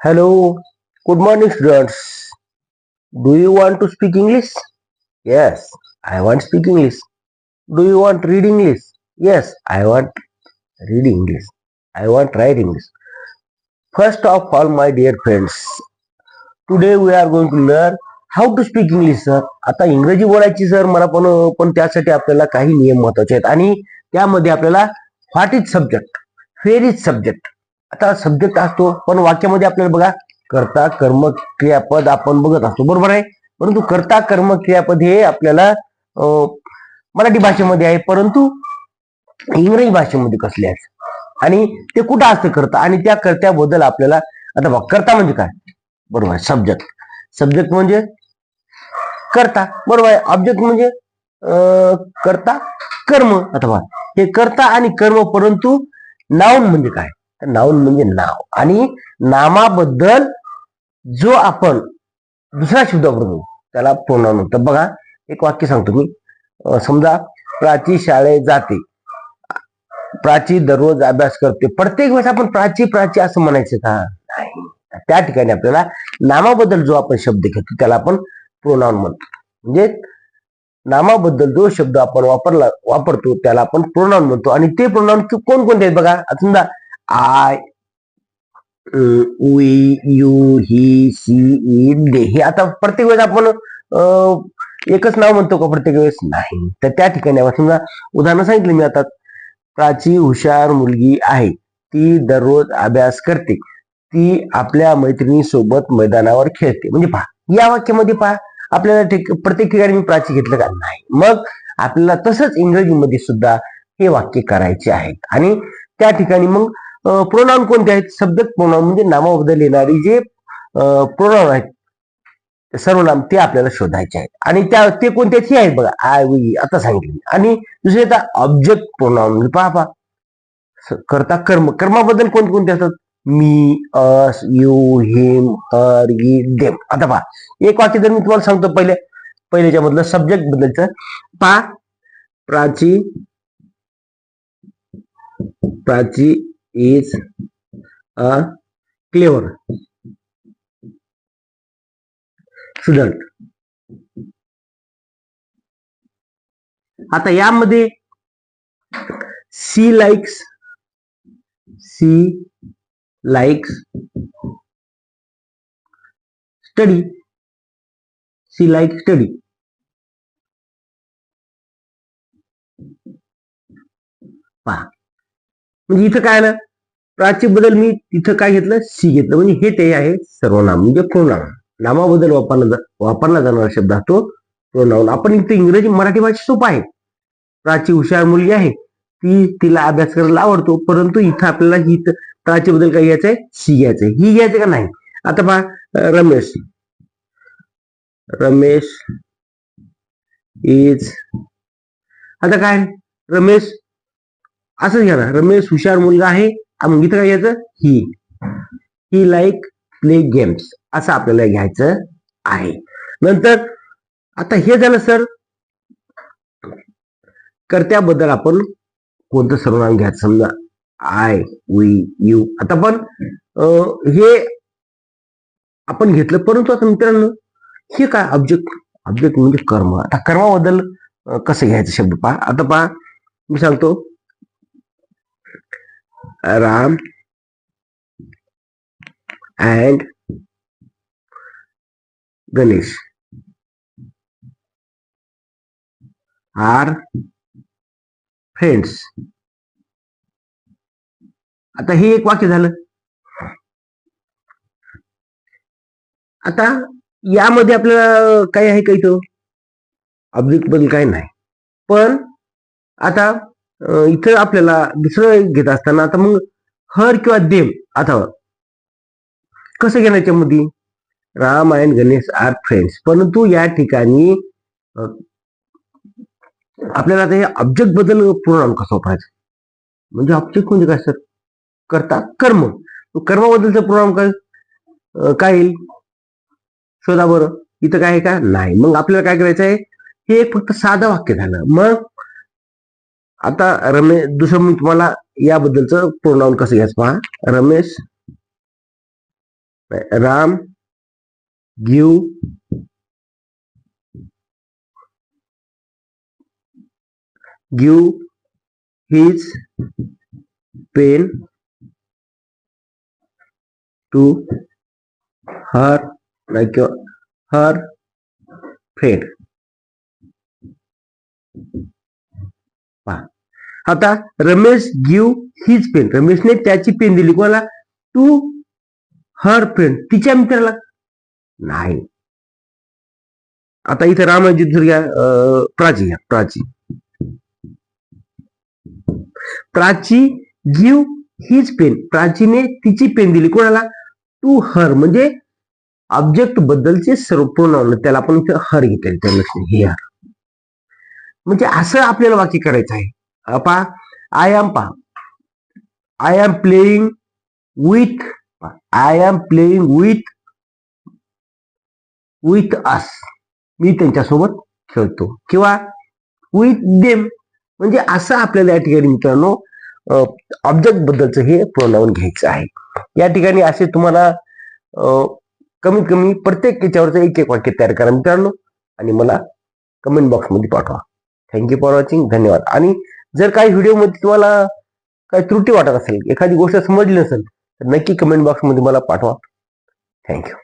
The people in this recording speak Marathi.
Hello, good morning, students. Do you want to speak English? Yes, I want speak English. Do you want read English? Yes, I want read English. I want write English. First of all, my dear friends, today we are going to learn how to speak English, sir. आता इंग्रजी बोलायची सर मला पण पण त्यासाठी आपल्याला काही नियम महत्वाचे आहेत आणि त्यामध्ये आपल्याला व्हॉट इज सब्जेक्ट फेर इज सब्जेक्ट आता सब्जेक्ट असतो पण वाक्यामध्ये आपल्याला बघा कर्ता कर्म क्रियापद आपण बघत असतो. बरोबर आहे? परंतु कर्ता कर्म क्रियापद हे आपल्याला अं, मराठी भाषेमध्ये आहे. परंतु इंग्रजी भाषेमध्ये कसले आहेत? आणि ते कुठं असतं करता? आणि त्या कर्त्याबद्दल आपल्याला आता बघ करता म्हणजे काय? बरोबर आहे सब्जेक्ट सब्जेक्ट म्हणजे कर्ता. बरोबर आहे. ऑब्जेक्ट म्हणजे अं, कर्म. अथवा हे करता आणि कर्म परंतु नाऊन म्हणजे काय? तर नाऊन म्हणजे नाव. आणि नामाबद्दल जो आपण दुसरा शब्द वापरतो त्याला पूर्ण म्हणतात बघा एक वाक्य सांगतो मी. समजा प्राची शाळेत जाते. प्राची दररोज अभ्यास करते. प्रत्येक वेळेस आपण प्राची प्राची असं म्हणायचं का? नाही. त्या ठिकाणी आपल्याला नामाबद्दल जो आपण शब्द घेतो त्याला आपण प्रोनाऊन म्हणतो. म्हणजे नामाबद्दल जो शब्द आपण वापरला वापरतो त्याला आपण प्रोनाऊन म्हणतो. आणि ते प्रोनाऊन कोण कोणते आहेत बघा? समजा I we you he she it they. हे आता प्रत्येक वेळेस आपण एकच नाव म्हणतो का प्रत्येक वेळेस? नाही. तर त्या ठिकाणी आपण समजा उदाहरण सांगितलं मी आता. प्राची हुशार मुलगी आहे. ती दररोज अभ्यास करते. ती आपल्या मैत्रिणी सोबत मैदानावर खेळते. म्हणजे पहा या वाक्यामध्ये पहा आपल्याला प्रत्येक ठिकाणी मी प्राची घेतलं का? नाही. मग आपल्याला तसंच इंग्रजीमध्ये सुद्धा हे वाक्य करायचे आहेत. आणि त्या ठिकाणी मग प्रोनाउन कोणते आहेत? सब्जेक्ट प्रोनाउन म्हणजे नामाबद्दल येणारी जे प्रोनाउन आहेत सर्वनाम ते आपल्याला शोधायचे आहेत. आणि त्या ते कोणते आहेत? हे आहेत बघा. आय वी e, आता सांगितले. आणि दुसरे आता ऑब्जेक्ट प्रोनाउन म्हणजे पहा पहा. करता कर्म. कर्माबद्दल कोणकोणते असतात? Me us you him her it them आता पहा. एक वाक्य जर मी तुम्हाला सांगतो पहिले. पहिल्याच्या मधलं सब्जेक्ट बद्दलच. पहा. Prachi Prachi is a clever student आता यामध्ये she likes she likes study she like study पहा. म्हणजे इथं काय आलं? प्राची बदल मी तिथं काय घेतलं? सी घेतलं. म्हणजे हे ते आहे सर्वनाम म्हणजे प्रोनाम नामाबद्दल वापरला जा- वापरला जाणारा शब्द हा तो प्रोनाऊन आपण इथं इंग्रजी मराठी भाषा सोपं आहे. प्राची हुशार मुलगी आहे. ती तिला अभ्यास करायला आवडतो. परंतु इथं आपल्याला ही प्राची बद्दल काय घ्यायचंय? सी घ्यायचंय. ही घ्यायचं का नाही? आता पहा रमेश. रमेश इज आता काय? रमेश असंच घ्या ना. रमेश हुशार मुलगा आहे. मग इथं काय घ्यायचं he. He like play games असं आपल्याला घ्यायचं आहे. नंतर आता हे झालं सर कर्त्याबद्दल आपण कोणतं सर्वनाम घ्यायचं? समजा आय वी यू आता पण हे आपण घेतलं परंतु आता मित्रांनो हे काय ऑब्जेक्ट ऑब्जेक्ट म्हणजे कर्म. आता कर्माबद्दल कसं घ्यायचं शब्द पहा. आता पहा मी सांगतो. Ram and Ganesh are friends आता हे एक वाक्य झालं. आता यामध्ये आपल्याला काय आहे का इथं? ऑब्जेक्टबद्दल काय नाही. पण आता इथं आपल्याला दुसरं घेत असताना आता मग हर किंवा देव आता कसं घेणार याच्यामध्ये? Ram and Ganesh are friends. परंतु या ठिकाणी आपल्याला आता हे ऑब्जेक्टबद्दल पूर्ण कसं वापरायचं म्हणजे ऑब्जेक्ट म्हणजे काय सर? करता कर्म. कर्माबद्दलचं प्रोग्राम काय काय येईल? शोधा बरं. इथं काय आहे का? नाही. मग आपल्याला काय करायचं आहे हे एक फक्त साधं वाक्य झालं. मग आता रमेश दुसरं मी तुम्हाला याबद्दलचं प्रोनाऊन कसं घ्यायचं पहा. Ramesh Ram give give his pen to her like her friend पहा. आता रमेश गिव हिज पेन रमेशने त्याची पेन दिली. कोणाला? टू हर फ्रेंड तिच्या मित्राला. नाही. आता इथे रामाजी जर घ्या प्राची घ्या. Prachi. Prachi give his pen प्राचीने तिची पेन दिली. कोणाला? टू हर म्हणजे ऑब्जेक्ट बद्दलचे सर्व प्रोनाउन त्याला आपण हर घेतले त्या लक्षात हे हर म्हणजे असं आपल्याला वाक्य करायचं आहे. पा आय एम पा I am playing with I am playing with with us मी त्यांच्यासोबत खेळतो. किंवा विथ देम म्हणजे असं आपल्याला या ठिकाणी मित्रांनो ऑब्जेक्ट बद्दलचं हे प्रोनाऊन घ्यायचं आहे. या ठिकाणी असे तुम्हाला कमीत कमी प्रत्येक याच्यावरचं एक एक वाक्य तयार करा मित्रांनो. आणि मला कमेंट बॉक्समध्ये पाठवा. थँक्यू फॉर वॉचिंग धन्यवाद. आणि जर काही व्हिडिओमध्ये तुम्हाला काही त्रुटी वाटत असेल एखादी गोष्ट समजली नसेल तर नक्की कमेंट बॉक्समध्ये मला पाठवा. थँक्यू